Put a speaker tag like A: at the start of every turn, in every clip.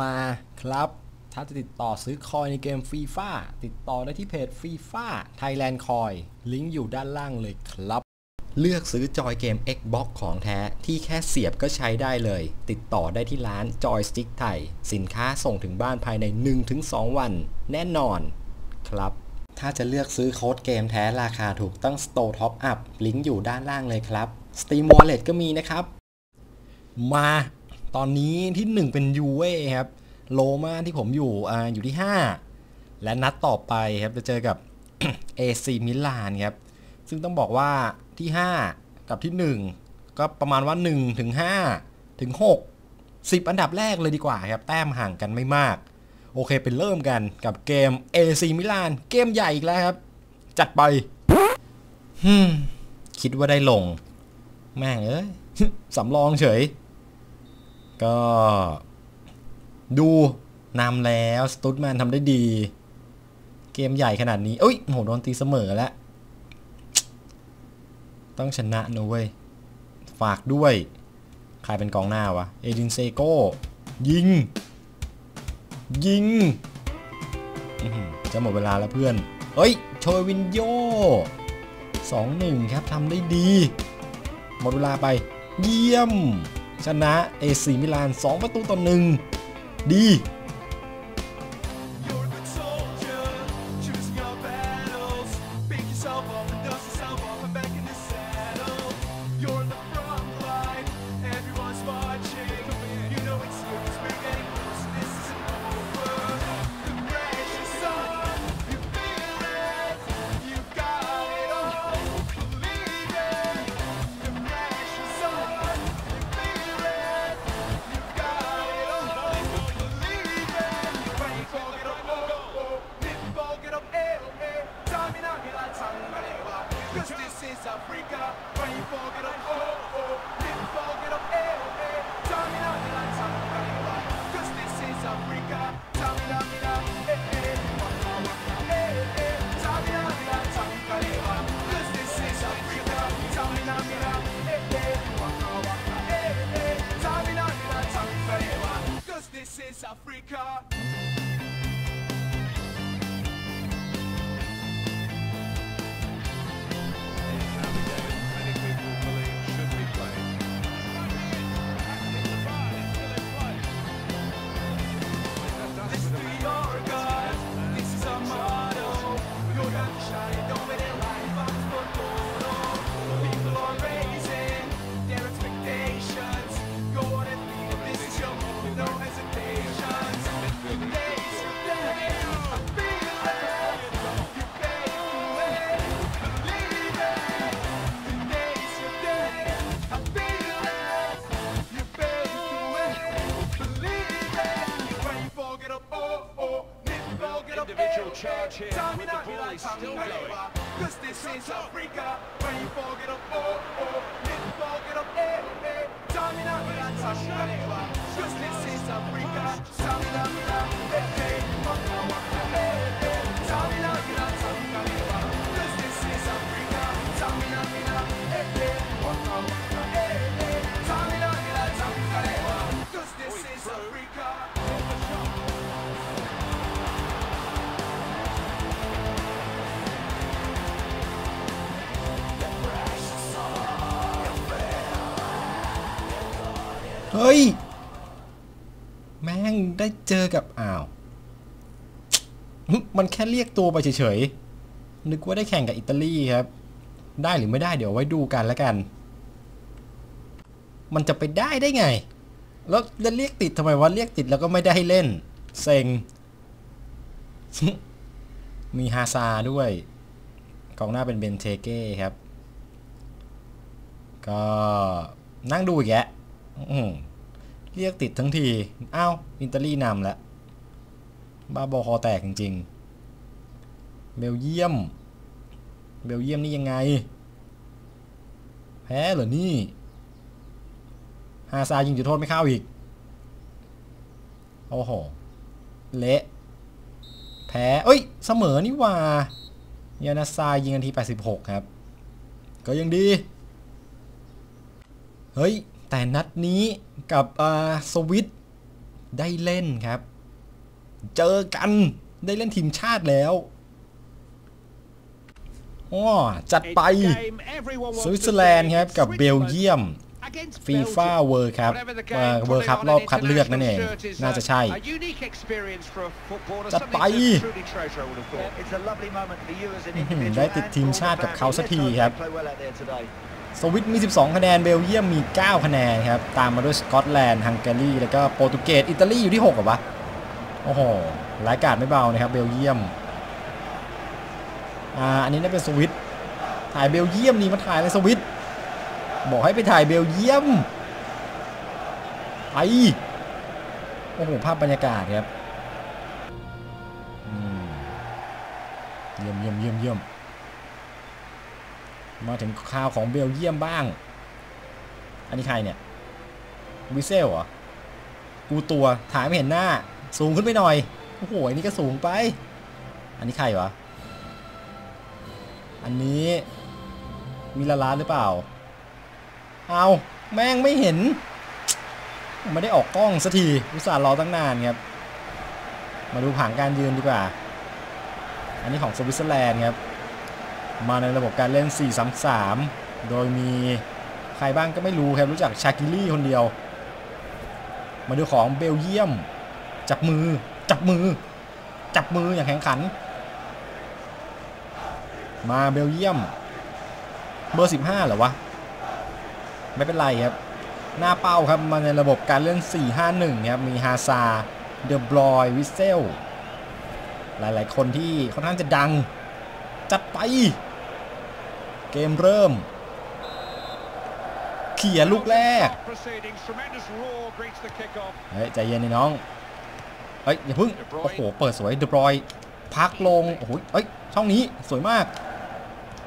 A: มาครับ ถ้าจะติดต่อซื้อคอยในเกมฟีฟ่าติดต่อได้ที่เพจฟีฟ่าไทยแลนด์คอยลิงก์อยู่ด้านล่างเลยครับ เลือกซื้อจอยเกม Xbox ของแท้ที่แค่เสียบก็ใช้ได้เลย ติดต่อได้ที่ร้านจอยสติ๊กไทย สินค้าส่งถึงบ้านภายใน 1-2 วัน แน่นอนครับถ้าจะเลือกซื้อโค้ดเกมแท้ราคาถูกต้อง Store Top Up ลิงก์อยู่ด้านล่างเลยครับ Steam Wallet ก็มีนะครับ มา ตอนนี้ที่ 1 เป็นยูเว่ครับโลมาที่ผมอยู่อ่าอยู่ที่ 5 และนัดต่อไปครับจะเจอกับ AC มิลานครับซึ่งต้องบอกว่าที่ 5 กับที่ 1 ก็ประมาณว่า1ถึง5ถึง6 10 อันดับแรกเลยดีกว่าครับ แต้มห่างกันไม่มาก โอเคไปเริ่มกันกับเกม AC มิลานเกมใหญ่อีกแล้วครับ จัดไปคิดว่าได้ลง แม่งเอ้ยสำรองเฉย ก็ดูนำแล้วสตูดแมนทำได้ดี เกมใหญ่ขนาดนี้เอ้ยโหโดนตีเสมอแล้ว ต้องชนะนะเว้ย ฝากด้วย ใครเป็นกองหน้าวะ เอดินเซโก้ ยิง ยิงจะหมดเวลาแล้วเพื่อนเฮ้ย โชยวินโย2-1ครับทำได้ดี หมดเวลาไป เยี่ยม ชนะเอซีมิลาน 2 ประตูต่อหนึ่งดี เฮ้ย แม่งได้เจอกับอ้าว มันแค่เรียกตัวไปเฉยๆ นึกว่าได้แข่งกับอิตาลีครับ ได้หรือไม่ได้เดี๋ยวไว้ดูกันแล้วกัน มันจะไปได้ได้ไง แล้วจะเรียกติดทำไมวะเรียกติดแล้วก็ไม่ได้ให้เล่น เซ็ง มีฮาซาด้วยกองหน้าเป็นเบนเทเก้ครับ ก็นั่งดูอีกแยะ เรียกติดทั้งทีอ้าวอิตาลีนำแล้วบ้าบอคอแตกจริง ๆ เบลเยียม เบลเยียมนี่ยังไง แพ้เหรอนี่ฮาซายิงจุดโทษไม่เข้าอีก โอ้โห เละ แพ้ เอ้ย เสมอนี่ว่ายานาซายิงนาที 86 ครับ ก็ยังดี เฮ้ย แต่นัดนี้กับอ่าสวิตได้เล่นครับ เจอกันได้เล่นทีมชาติแล้วอ้อจัดไปสวิตเซอร์แลนด์ครับกับเบลเยียมฟีฟ่าเวิร์ครับเวิร์คัพรอบคัดเลือกนั่นเอง น่าจะใช่ จัดไป
B: It's a lovely moment for you as an
A: อื้อหือ
B: individual
A: ได้ติด
B: and
A: ทีม
B: for
A: ชาติกับ
B: family.
A: เขาสัก
B: Let's
A: ที
B: hope
A: ครับ สวิตมี 12 คะแนน เบลเยียมมี 9 คะแนนครับ ตามมาด้วยสกอตแลนด์ ฮังการี แล้วก็โปรตุเกส อิตาลีอยู่ที่6เหรอวะ โอ้โหรายการไม่เบานะครับ เบลเยียม อ่า อันนี้น่าเป็นสวิตถ่ายเบลเยียมนี่มาถ่ายอะไรสวิต บอกให้ไปถ่ายเบลเยียม ไป โอ้โห ภาพบรรยากาศครับอืมเยี่ยมเยี่ยมเยี่ยมเยี่ยม มาถึงข่าวของเบลเยียมบ้าง อันนี้ใครเนี่ยวิเซลเหรอ กูตัวถ่ายไม่เห็นหน้า สูงขึ้นไปหน่อย โอ้โหอันนี้ก็สูงไป อันนี้ใครวะ อันนี้วิลาลาหรือเปล่า เอาแม่งไม่เห็น ไม่ได้ออกกล้องสักทีอุตส่าห์รอตั้งนานครับ มาดูผังการยืนดีกว่า อันนี้ของสวิตเซอร์แลนด์ครับ มาในระบบการเล่น 4-3-3 โดยมีใครบ้างก็ไม่รู้ครับรู้จักชากิลี่คนเดียว มาดูของเบลเยียม จับมือ จับมือ จับมืออย่างแข็งขัน มาเบลเยียม เบอร์ 15เหรอวะ ไม่เป็นไรครับ หน้าเป้าครับมาในระบบการเล่น 4-5-1 ครับ มีฮาซาเดอบรอยวิเซล หลายๆ คนที่ค่อนข้างจะดัง จัดไป เกมเริ่ม เขี่ยลูกแรกเฮ้ยใจเย็นนี่น้องเฮ้ยอย่าพึ่งโอ้โหเปิดสวยเดบรอยพักลงโอ้โหเฮ้ยช่องนี้สวยมาก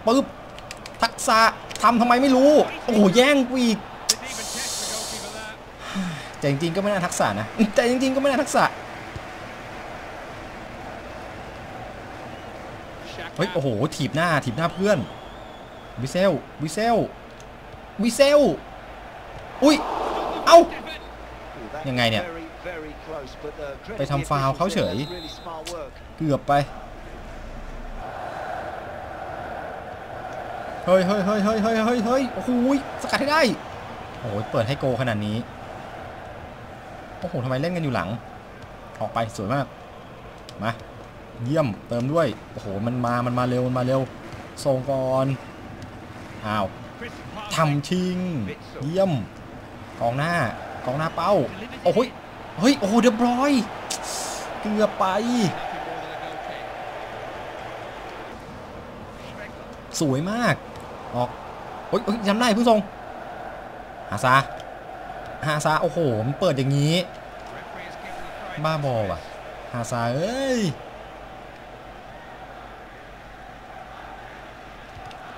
A: ปึ๊บทักษะทำทำไมไม่รู้โอ้โหแย่งกูอีกแต่จริงๆก็ไม่น่าทักษะนะแต่จริงๆก็ไม่น่าทักษะเฮ้ยโอ้โหถีบหน้าถีบหน้าเพื่อน วิเซลวิเซลวิเซลอุ้ย เอ้า ยังไงเนี่ย ไปทำฟาวเขาเฉย เกือบไป เฮ้ยเฮ้ยเฮ้ยเฮ้ยเฮ้ยเฮ้ยเฮ้ยโอ้โหสกัดให้ได้ โอ้โห เปิดให้โกขนาดนี้ โอ้โหทำไมเล่นกันอยู่หลัง ออกไปสวยมาก มา เยี่ยม เติมด้วย โอ้โห มันมา มันมาเร็ว มันมาเร็วส่งก่อน อ้าวทำชิง เยี่ยม กองหน้ากองหน้าเป้า โอ้ยเฮ้ย โอ้เดบรอยเกือบไป สวยมาก ออกโอ้ยจำได้ผู้ทรงหาซาหาซา โอ้โห มันเปิดอย่างนี้ บ้าบอว่ะหาซา เอ้ย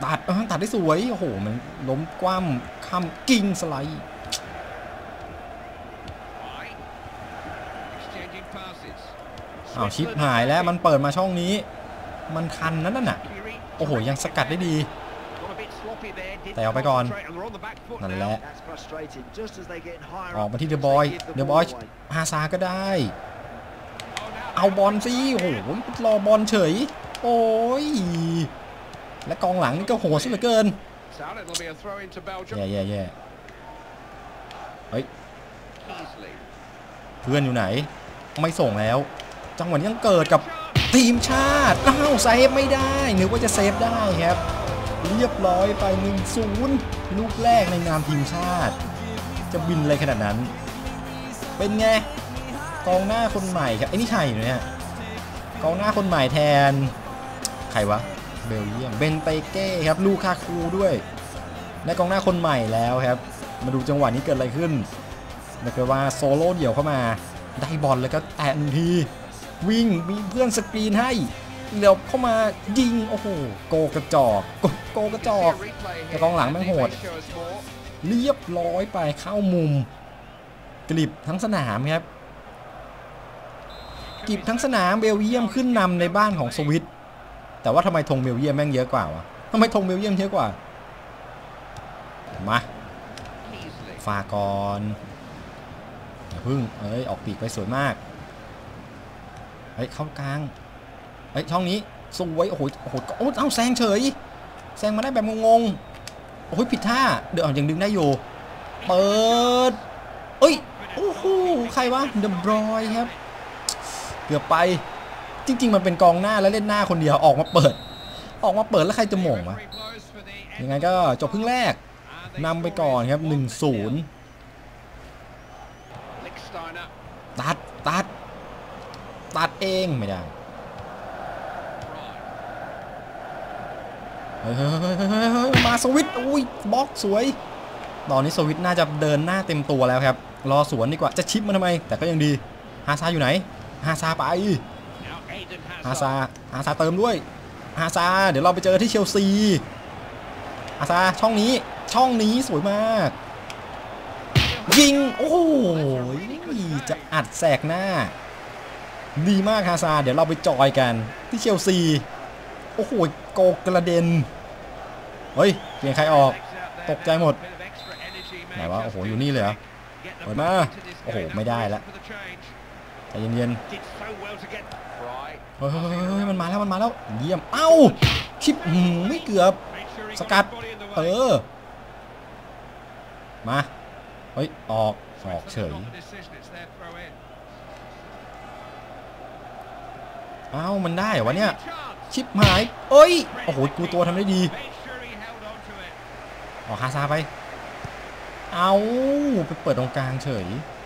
A: ตัดเออตัดได้สวยโอ้โหมันล้มกว้ำคำกิ้งสไลด์อ้าวชิปหายแล้วมันเปิดมาช่องนี้ มันคันนั่นน่ะโอ้โหยังสกัดได้ดี แต่เอาไปก่อน นั่นแหละ
B: That's frustrating. Just as they get higher
A: ออก
B: up,
A: มาที่เด
B: they
A: อะบอย
B: give the
A: เดอะบ
B: ball
A: อย
B: away.
A: ฮาซาก็ได้ เอาบอลสิโอ้โหรอบอลเฉย โอ้ย และกองหลังนี่ก็โหดซะเหลือเกินแย่แย่แย่เฮ้ยเพื่อนอยู่ไหน ไม่ส่งแล้ว จังหวะนี้ยังเกิดกับทีมชาติอ้าวเซฟไม่ได้นึกว่าจะเซฟได้ครับ เรียบร้อยไป1นศูนย์ลูกแรกในนามทีมชาติ จะบินอะไรขนาดนั้น เป็นไงกองหน้าคนใหม่ครับไอ้นี่ใครอยู่เนี่ยกองหน้าคนใหม่แทน ใครวะ เบลเยียมเบนเตเก้ครับลูคาคูด้วยได้กองหน้าคนใหม่แล้วครับ มาดูจังหวะนี้เกิดอะไรขึ้นเรียกว่าโซโล่เดี่ยวเข้ามาได้บอลแล้วก็แตะหนึ่งทีวิ่งมีเพื่อนสกรีนให้เหลียวเข้ามายิงโอ้โหโกกระจอกโกโกกระจอกแต่กองหลังแม่งโหด เรียบร้อยไปเข้ามุมกลิบทั้งสนามครับกลิบทั้งสนามเบลเยียมขึ้นนำในบ้านของสวิต แต่ว่าทำไมธงเบลเยียมแม่งเยอะกว่าวะทำไมธงเบลเยียมเยอะกว่า มาฝากก่อนพึ่ง เอ้ย ออกปีกไปสวยมาก เฮ้ย เข้ากลาง เฮ้ย ช่องนี้สวยโอ้โห โอ้โหโอ้เอ้าแซงเฉย แซงมาได้แบบงงๆ โอ้โหผิดท่า เดี๋ยวยังดึงได้อยู่ เปิด เอ้ย โอ้โห ใครวะ เดบรอยครับ เกือบไป จริง ๆ มันเป็นกองหน้าแล้วเล่นหน้าคนเดียวออกมาเปิด ออกมาเปิดแล้วใครจะหม่งวะยังไงก็จบครึ่งแรกนำไปก่อนครับ 1-0 ตัด ตัด ตัดเองไม่ได้เฮ้ยเฮ้ยเฮ้ยเฮ้ยมาสวิตอุ้ยบล็อกสวย ตอนนี้สวิตน่าจะเดินหน้าเต็มตัวแล้วครับ รอสวนดีกว่าจะชิปมันทำไม แต่ก็ยังดี ฮาซาอยู่ไหน ฮาซาไป
C: Now Aiden
A: ฮาซาฮาซาเติมด้วยฮาซาเดี๋ยวเราไปเจอที่เชลซีฮาซาช่องนี้ช่องนี้สวยมาก ยิง โอ้โหจะอัดแสกหน้า ดีมากฮาซาเดี๋ยวเราไปจอยกัน ที่เชลซี โอ้โหโกกระเด็น เฮ้ย เปลี่ยนใครออก ตกใจหมด ไหนวะ โอ้โห อยู่นี่เลยเหรอเปิดมา โอ้โห ไม่ได้ละ ใจเย็น
C: Did so well to get right.
A: ๆเฮ้ยเฮ้ยเฮ้ยเฮ้ยมันมาแล้วมันมาแล้วเยี่ยมเอ้าชิปหืมไม่เกือบ
C: Made sure he
A: Sơ
C: got
A: cắt.
C: his body in the
A: เอ
C: way.
A: อมาเฮ้ยออกออกเฉย
C: Not the decision, it's their throw in.
A: เอ้ามันได้เหรอวะเนี่ย
C: Chance.
A: ชิปหายเอ้ยโอ้โหกูตัวทำได้ดี
C: Made sure he held on to it.
A: ออกฮาซาไปเอาไปเปิดตรงกลางเฉย
C: Confidence about their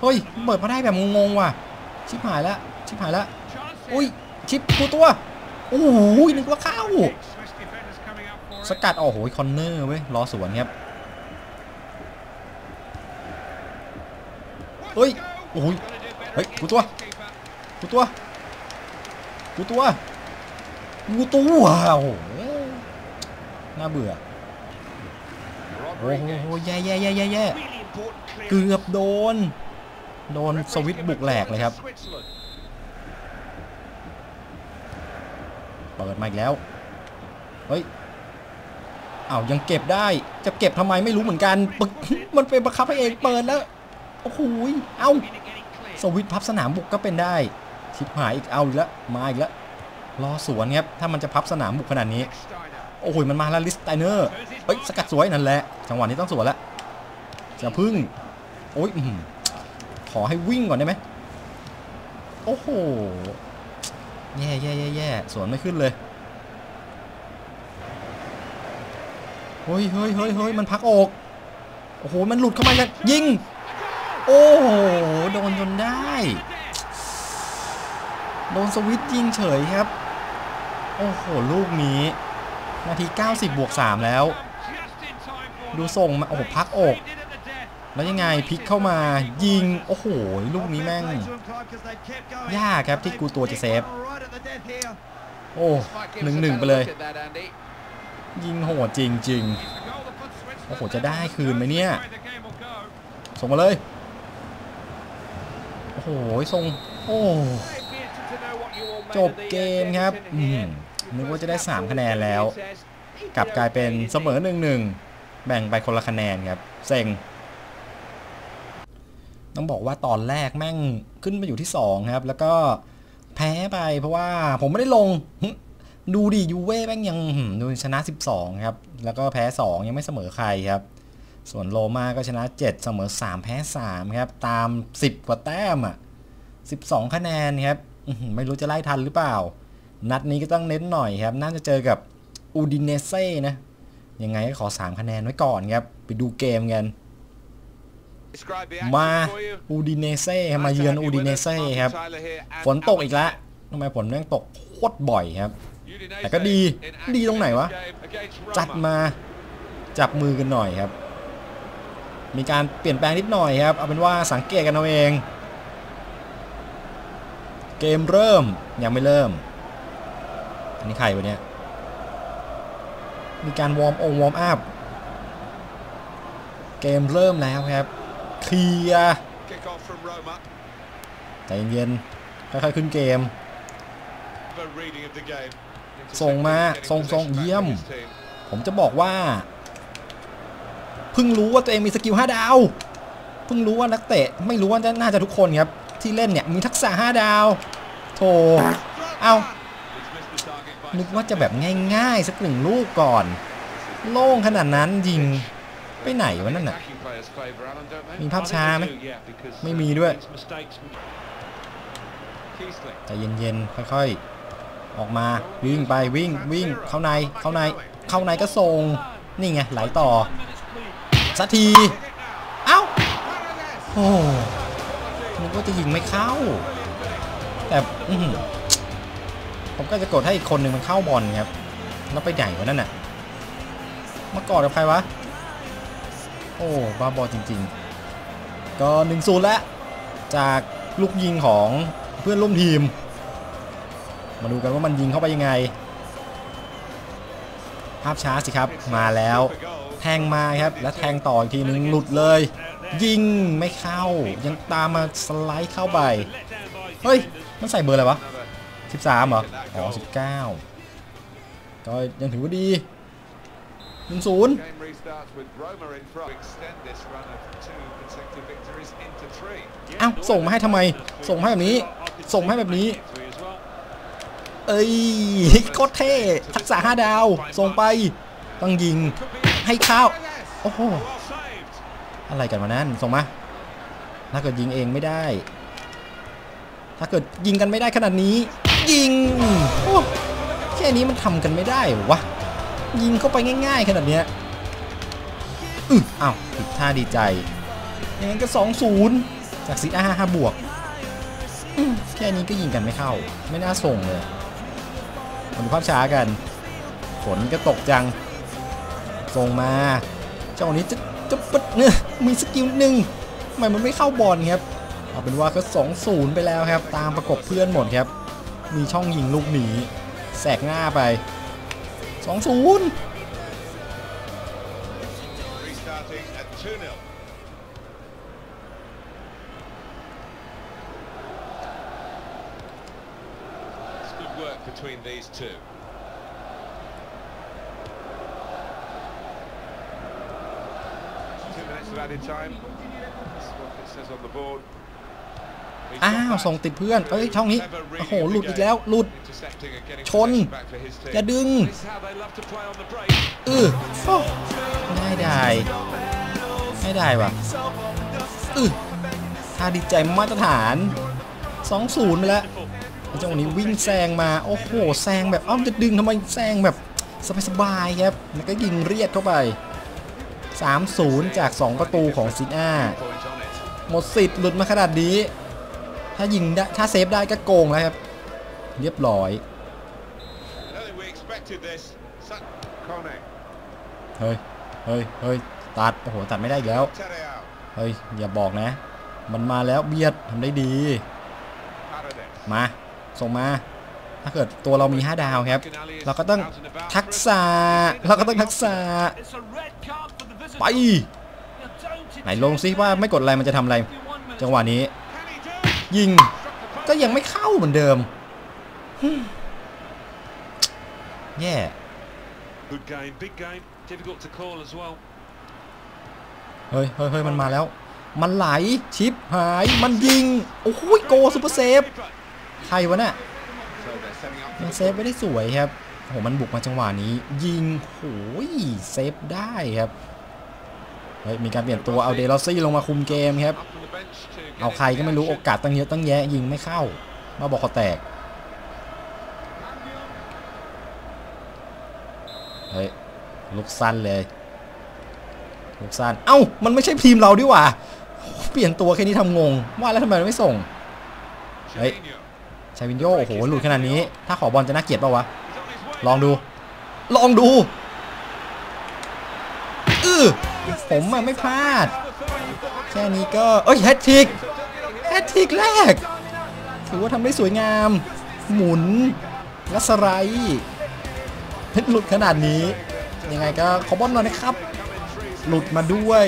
A: เฮ้ยเปิดมาได้แบบงงๆว่ะ ชิปหายแล้วชิปหายแล้วอุ้ย ชิปกูตัวโอ้โหนึกว่าเข้า สกัดโอ้โหคอนเนอร์เว้ยรอสวนครับเฮ้ยโอ้โหเฮ้ยกูตัวกูตัวกูตัวกูตัวโอ้โหน่าเบื่อโอ้โหแย่แย่แย่แย่แย่เกือบโดน โดนสวิตบุกแหลกเลยครับ เปิดมาอีกแล้ว เฮ้ยเอ้ายังเก็บได้ จะเก็บทำไมไม่รู้เหมือนกันปึกมันเป็นบังคับให้เองเปิดแล้ว โอ้โหยเอาสวิตพับสนามบุกก็เป็นได้ ชิบหายอีก เอาอีกแล้ว มาอีกแล้ว รอสวนครับ ถ้ามันจะพับสนามบุกขนาดนี้ โอ้โห มันมาแล้วลิสไตเนอร์ เฮ้ย สกัดสวยนั่นแหละ จังหวะนี้ต้องสวนแล้วจะพึ่ง โอ้ย อื้อหือขอให้วิ่งก่อนได้ไหมโอ้โห แย่แย่แย่แย่สวนไม่ขึ้นเลยเฮ้ยเฮ้ยเฮ้ยเฮ้ยมันพักอกโอ้โห มันหลุดเข้ามาแล้วยิง โอ้โห โดนจนได้ โดนสวิตช์ยิงเฉยครับ โอ้โห ลูกนี้ นาที 90 บวก 3 แล้ว ดูส่งมา โอ้โห พักอก แล้วยังไงพลิกเข้ามายิง โอ้โห ลูกนี้แม่ง ยากครับที่กูตัวจะเซฟ โอ้หนึ่งหนึ่งไปเลย ยิงโหดจริงจริงโอ้โห จะได้คืนไหมเนี่ย ส่งมาเลย โอ้โหส่ง โอ้จบเกมครับนึกว่าจะได้ 3 คะแนนแล้ว กลับกลายเป็นเสมอหนึ่งหนึ่งแบ่งไปคนละคะแนนครับเซ็ง ต้องบอกว่าตอนแรกแม่งขึ้นไปอยู่ที่ 2 ครับ แล้วก็แพ้ไปเพราะว่าผมไม่ได้ลง ดูดิยูเว่แม่งยังดูชนะ 12 ครับ แล้วก็แพ้ 2 ยังไม่เสมอใครครับ ส่วนโรม่าก็ชนะ 7 เสมอ 3 แพ้ 3 ครับ ตาม 10 กว่าแต้มอะ 12 คะแนนครับไม่รู้จะไล่ทันหรือเปล่า นัดนี้ก็ต้องเน้นหน่อยครับ น่าจะเจอกับอูดินเนเซ่นะ ยังไงก็ขอ 3 คะแนนไว้ก่อนครับ ไปดูเกมกัน มา
C: action for you.
A: อูดิเนเซ่ครับมาเยือนอูดิเนเซ่ครับ
C: Tyler here and
A: ฝนตกอีกแล้วทำไมฝนแม่งตกโคตรบ่อยครับ
C: Udinese
A: แต่ก็ดี
C: in
A: ดีตรงไหนวะ
C: action in this game against
A: จัด
C: Roma.
A: มาจับมือกันหน่อยครับ มีการเปลี่ยนแปลงนิดหน่อยครับ เอาเป็นว่าสังเกตกันเอาเอง เกมเริ่มยังไม่เริ่ม อันนี้ใครวะเนี่ย มีการวอร์มองวอร์มอัพ เกมเริ่มแล้วครับ เคลียร์
C: Kick off from Roma.
A: ใจเย็นๆค่อยๆขึ้นเกม
C: The reading of the game.
A: ส่งมา
C: Getting
A: ส่งส่ง
C: possession back
A: เยี่ยม
C: with his team.
A: ผมจะบอกว่า เพิ่งรู้ว่าตัวเองมีสกิล5ดาว เพิ่งรู้ว่านักเตะ ไม่รู้ว่าจะน่าจะทุกคนครับ ที่เล่นเนี่ยมีทักษะ5ดาว โถเอ้านึกว่าจะแบบง่ายๆ สักหนึ่งลูกก่อน โล่งขนาดนั้นยิง ไปไหนวะนั่นน่ะ มีภาพช้าไหมไม่มีด้วย
D: mistakes.
C: Keithley.
A: ใจเย็นๆ ค่อยๆ ออกมาวิ่งไปวิ่งวิ่งเข้าในเข้าในเข้าในก็ส่งนี่ไงไหลต่อสักทีเอ้าโอ้นึกว่าจะยิงไม่เข้า แต่ผมก็จะกดให้อีกคนหนึ่งมันเข้าบอลครับแล้วไปไหนวะนั่นน่ะ มากอดกับใครวะ โอ้บ้าบอจริง ๆ ก็หนึ่งศูนย์แล้ว จากลูกยิงของเพื่อนร่วมทีม มาดูกันว่ามันยิงเข้าไปยังไง ภาพช้าสิครับมาแล้ว แทงมาครับ แล้วแทงต่ออีกทีนึงหลุดเลย ยิงไม่เข้า ยังตามมาสไลด์เข้าไป เฮ้ย มันใส่เบอร์อะไรวะ 13เหรอ อ๋อ 19 ก็ยังถือว่าดี 1-0
C: Game restarts with Roma in front. Extend this run of two consecutive victories into three.
A: เอ้าส่งมาให้ทำไม ส่งมาให้แบบนี้ ส่งมาให้แบบนี้ เอ้ยโคตรเท่ ทักษะ5ดาว ส่งไป ต้องยิง ให้เข้าโอ้โห อะไรกันมานั่น ส่งมา ถ้าเกิดยิงเองไม่ได้ ถ้าเกิดยิงกันไม่ได้ขนาดนี้ ยิง โอ้แค่นี้มันทำกันไม่ได้เหรอวะ ยิงเข้าไปง่าย ๆ ขนาดเนี้ยอืออ้าวผิดท่าดีใจอย่างนั้นก็ 2-0 จากซีอาห้าบวกแค่นี้ก็ยิงกันไม่เข้า ไม่น่าส่งเลยมาดูภาพช้ากันฝนก็ตกจัง ส่งมา เจ้านี้จะจะปัดเนี่ยมีสกิลหนึ่งทำไมมันไม่เข้าบอลครับ เอาเป็นว่าก็2 0 ไปแล้วครับ ตามประกบเพื่อนหมดครับ มีช่องยิงลูกหนีแสกหน้าไป
C: สองศูน Between these two. Two minutes of added time. That's what it says on the board.
A: อ้าวส่งติดเพื่อน เอ้ยช่องนี้ โอ้โห หลุดอีกแล้ว หลุด ชน
C: possession back for his team.
A: อย่าดึงเออโอ้ง่ได้ง่ได้ว่ะเออท่าดีใจมาตรฐาน 2-0 ไปแล้วไอ้เจ้าวันนี้วิ่งแซงมา โอ้โห แซงแบบอ้าจะดึงทำไมแซงแบบสบายๆครับ แล้วก็ยิงเรียดเข้าไป 3-0 จาก 2 ประตูของซินอาหมดสิทธิ์หลุดมาขนาดนี้ ถ้ายิงได้ถ้าเซฟได้ก็โกงแล้วครับ เรียบร้อย
C: I don't think we expected this. Sa- Kone.
A: เฮ้ยเฮ้ยเฮ้ยตัดโอ้โหตัดไม่ได้อีกแล้ว
C: Terreal.
A: เฮ้ยอย่าบอกนะ มันมาแล้วเบียดทำได้ดี
C: Paredes.
A: มาส่งมา ถ้าเกิดตัวเรามี 5 ดาวครับ เราก็ต้องทักษะเราก็ต้องทักษะไปไหนลงซิว่าไม่กดอะไรมันจะทำอะไร จังหวะนี้ ยิง ก็ยังไม่เข้าเหมือนเดิมฮึ่มแย่
D: Good game, big game, difficult to call as well.
A: เฮ้ยเฮ้ยเฮ้ยมันมาแล้ว มันไหล ชิปหาย มันยิง โอ้โหโกซูเปอร์เซฟ ใครวะเนี่ย
C: So they're setting up
A: ยังเซฟไม่ได้สวยครับโหมันบุกมาจังหวะนี้ ยิงโหยเซฟได้ครับ เฮ้ยมีการเปลี่ยนตัวเอาเดลอซี่ลงมาคุมเกมครับ เอาใครก็ไม่รู้โอกาสตั้งเยอะตั้งแยะยิงไม่เข้า มาบอกเขาแตก เฮ้ยลูกสั้นเลยลูกสั้นเอ้า มันไม่ใช่ทีมเราดิว่า เปลี่ยนตัวแค่นี้ทำงง ว่าแล้วทำไมไม่ส่ง เฮ้ยชาวินโยโอ้โหหลุดขนาดนี้ ถ้าขอบอลจะน่าเกลียดป่าวะ ลองดู ลองดู อือ ผมอะไม่พลาด แค่นี้ก็เอ้ยแฮตทริกแฮตทริกแรก ถือว่าทำได้สวยงาม หมุนและสไลด์เพชรหลุดขนาดนี้ ยังไงก็ขอบอลหน่อยนะครับ หลุดมาด้วย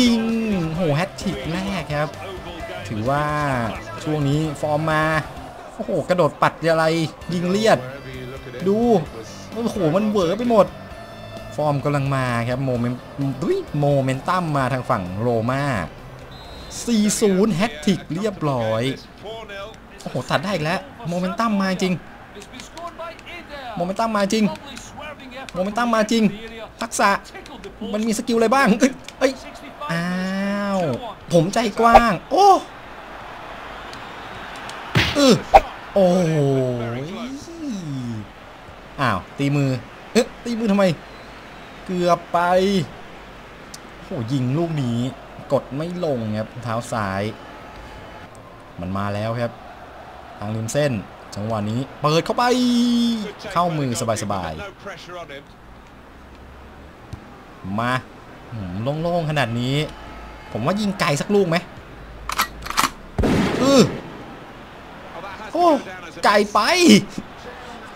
A: ยิงโหแฮตทริกแรกครับ ถือว่าช่วงนี้ฟอร์มมาโอ้โห กระโดดปัดอะไร ยิงเลียด ดู โอ้โห มันเวอไปหมด ฟอร์มกำลังมาครับโมเมนต์ดุยโมเมนตัมมาทางฝั่งโรมา4-0แฮตทริกเรียบร้อย โอ้โห ตัดได้อีกแล้ว โมเมนตัมมาจริง โมเมนตัมมาจริง โมเมนตัมมาจริง ทักษะ มันมีสกิลอะไรบ้าง เอ้ยเอ้ยอ้าว ผมใจกว้าง โอ้เออโอ้ยอ้าว ตีมือ เอ๊ะตีมือทำไม เกือบไปโอ้โหยิงลูกนี้กดไม่ลงครับเท้าซ้าย มันมาแล้วครับ ทางริมเส้น จังหวะนี้เปิดเข้าไป เข้ามือสบายๆมาโล่งๆขนาดนี้ ผมว่ายิงไกลสักลูกไหมอือโอ้ไกลไป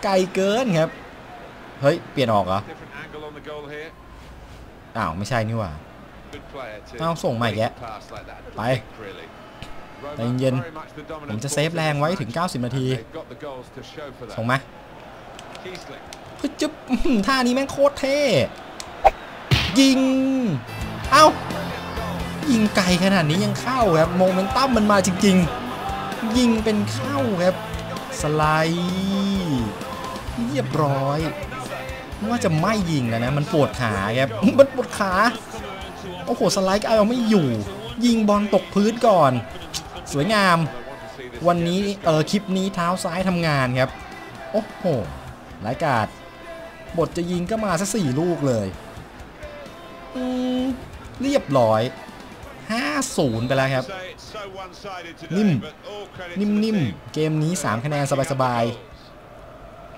A: ไกลเกินครับ เฮ้ย เปลี่ยนออกเหรอ อ้าว ไม่ใช่นี่หว่าเอาส่งมาอีกแล้วไปใจเย็นๆผมจะเซฟแรงไว้ถึง 90 นาที ส่งมาเฮ้ยจึ๊บอื้อหือท่านี้แม่งโคตรเท่ ยิง เอ้า ยิงไกลขนาดนี้ยังเข้าครับ โมเมนตัมมันมาจริง ๆ ยิงเป็นเข้าครับ สไลด์ เรียบร้อย ว่าจะไม่ยิงแล้วนะ มันปวดขาครับมันปวดขา โอ้โห สไลด์เอาไม่อยู่ ยิงบอลตกพื้นก่อน สวยงาม วันนี้เออคลิปนี้เท้าซ้ายทำงานครับ โอ้โหรายกาดบทจะยิงก็มาสักสี่ลูกเลยอืมเรียบร้อย 5-0 ไปแล้วครับ นิ่ม นิ่มๆ เกมนี้ 3 คะแนนสบาย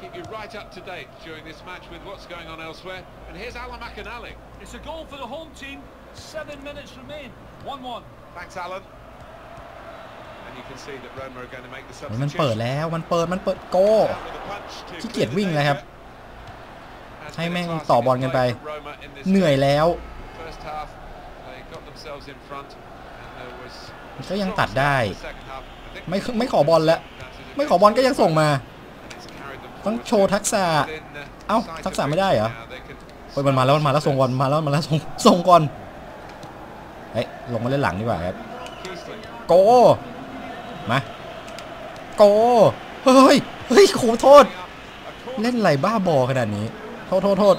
C: Keep you right up to date during this match with what's going on elsewhere. And here's Alan McAnally.
D: It's a goal for the home team. Seven minutes remain. 1-1.
C: Thanks, Alan. And you can see that Roma are going to make the
A: ๆเฮ้ยมันเปิด
C: substitution.
A: แล้ว มันเปิด มันเปิดโก
C: Out with a punch to
A: ขี้เกียจวิ่ง
C: clear the
A: เลยครับ
C: danger. Has
A: ให้
C: been a
A: แม่ง
C: task
A: ต่อบอลกันไป
C: for Roma in this
A: เหนื่อยแล้ว
C: First half, they got themselves in front, and there was
A: ก็ยังตัดได้
C: the second half. I think
A: ไม่ไม่ขอบอลแล้ว ไม่ขอบอลก็ยังส่งมา
C: it's carried them
A: ต้อง
C: forward.
A: โชว์ทักษะ
C: Within, uh,
A: เอ้า
C: sight
A: ทัก
C: of
A: ษะไม่ได้เหรอ
C: victory now, they can
A: เฮ้ยมันมาแล้วมันมาแล้วส่งก่อนมาแล้วมาแล้วส่งส่งก่อนเฮ้ยลงมาเล่นหลังดีกว่าครับ
C: Kiesling.
A: โกมาโกเฮ้ยเฮ้ยขอโทษ เล่นไหลบ้าบอขนาดนี้ โทษโทษโทษ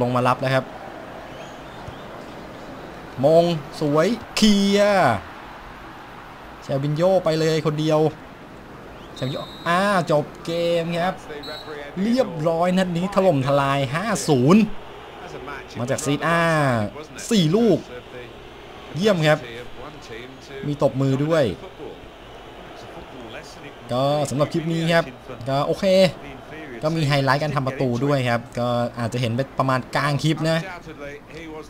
A: ลงมารับแล้วครับ มงสวยเคลียร์แชลบินโยไปเลยคนเดียวแชลบินโยอ้าจบเกมครับ เรียบร้อยนัดนี้ถล่มทลาย 5-0 มาจากซีด
C: rather
A: อาสี่ลูก เยี่ยมครับ มีตบมือด้วย ก็สำหรับคลิปนี้ครับ ก็โอเค ก็มีไฮไลท์การทำประตูด้วยครับ ก็อาจจะเห็นเป็นประมาณกลางคลิปนะ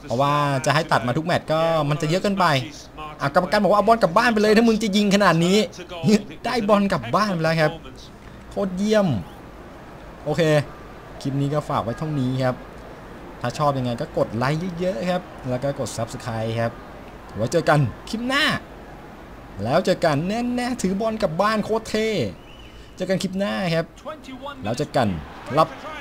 A: เพราะว่าจะให้ตัดมาทุกแมตช์ก็มันจะเยอะเกินไป อะกรรมการบอกว่าเอาบอลกลับบ้านไปเลยถ้ามึงจะยิงขนาดนี้ ได้บอลกลับบ้านไปแล้วครับโคตรเยี่ยม โอเค คลิปนี้ก็ฝากไว้เท่านี้ครับ ถ้าชอบยังไงก็กดไลค์เยอะๆครับ แล้วก็กด Subscribe ครับ ไว้เจอกันคลิปหน้า แล้วเจอกันแน่ๆถือบอลกลับบ้านโคตรเท่ เจอกันคลิปหน้าครับ
D: 21
A: แล้วเจอกันรับ
C: Try